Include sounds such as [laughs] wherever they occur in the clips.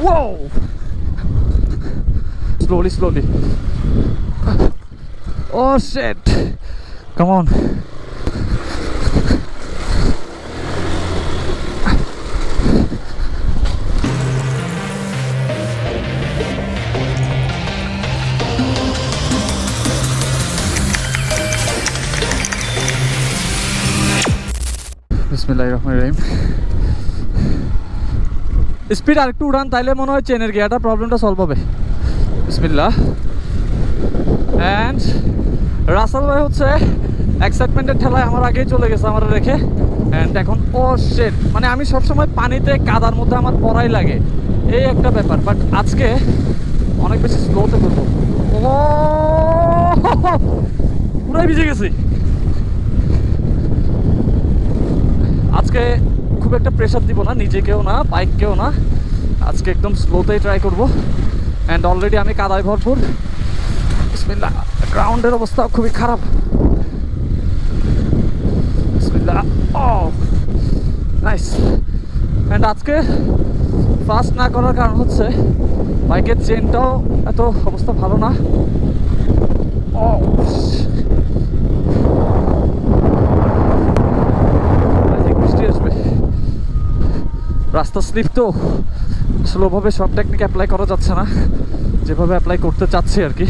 Whoa! Slowly, slowly. Oh shit! Come on. Rahim. Speed আরেকটু উড়ান, তাইলে মনে হয় চেনের গিয়াটা প্রবলেমটা সলভ হবে। বিসমিল্লাহ। অ্যান্ড রাসাল ভাই হচ্ছে এক্সাইটমেন্টের ঠেলায় আমার আগেই চলে গেছে আমার রেখে। অ্যান্ড এখন ও শেট মানে আমি সবসময় পানিতে কাদার মধ্যে আমার পড়াই লাগে। এই একটা ব্যাপার বাট আজকে অনেক বেশি স্লোতে করব। ও [laughs] পুরাই ভিজে গেছি। আজকে খুব একটা প্রেশার দিব না, নিজেকেও না বাইককেও না। আজকে একদম স্লোতেই ট্রাই করব। অ্যান্ড অলরেডি আমি কাদায় ভরপুর। বিসমিল্লাহ গ্রাউন্ডের অবস্থা খুবই খারাপ। বিসমিল্লাহ ও নাইস অ্যান্ড আজকে ফাস্ট না করার কারণ হচ্ছে বাইকের চেনটাও এত অবস্থা ভালো না। ও রাস্তা স্লিপ তো স্লোভাবে সব টেকনিক অ্যাপ্লাই করা যাচ্ছে না। যেভাবে অ্যাপ্লাই করতে চাচ্ছি আর কি।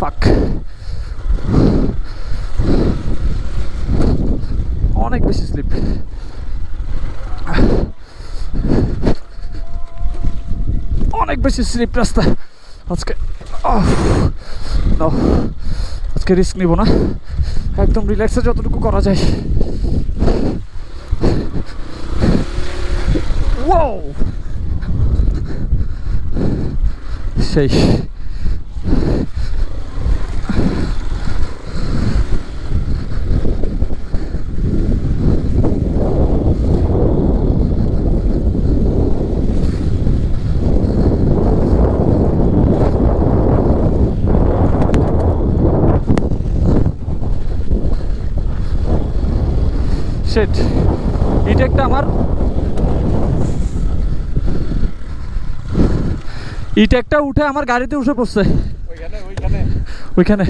ফাক অনেক বেশি স্লিপ। অনেক বেশি স্লিপ রাস্তা। আজকে আজকে রিস্ক নিব না। একদম রিল্যাক্সে যতটুকু করা যায়। Wow! সেই সেট এটা একটা আমার ইটা একটা উঠে আমার গাড়িতে উঠে পড়ছে। ওইখানে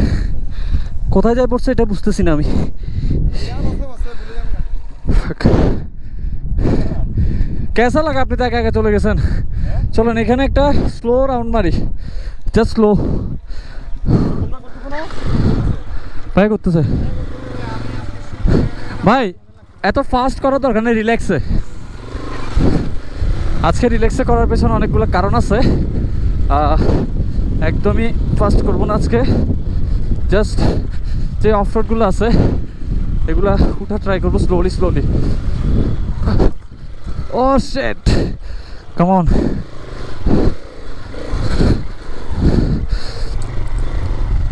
কোথায় যায় পড়ছে এটা বুঝতেছি না আমি. কেসা লাগা আপনি তো একা একা চলে গেছেন? চলেন, এখানে একটা স্লো রাউন্ড মারি। জাস্ট স্লো ভাই করতেছে। ভাই, এত ফাস্ট করার দরকার নেই রিল্যাক্সে আজকে রিল্যাক্সে করার পেছনে অনেকগুলো কারণ আছে। একদমই ফাস্ট করব না আজকে। জাস্ট যে অফ রোডগুলো আছে, এগুলা উঠা ট্রাই করব স্লোলি স্লোলি ও শেট কেমন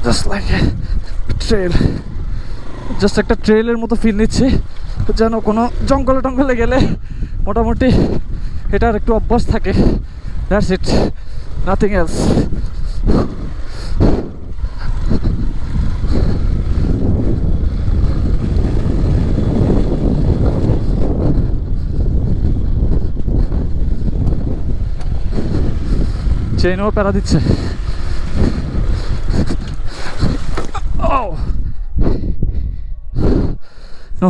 জাস্ট লাইক ট্রেল জাস্ট একটা ট্রেলের মতো ফিল নিচ্ছি, যেন কোনো জঙ্গলে টঙ্গলে গেলে মোটামুটি এটার একটু অভ্যাস থাকে। দ্যাটস ইট নাথিং এলস চেনও প্যারা দিচ্ছে ও নো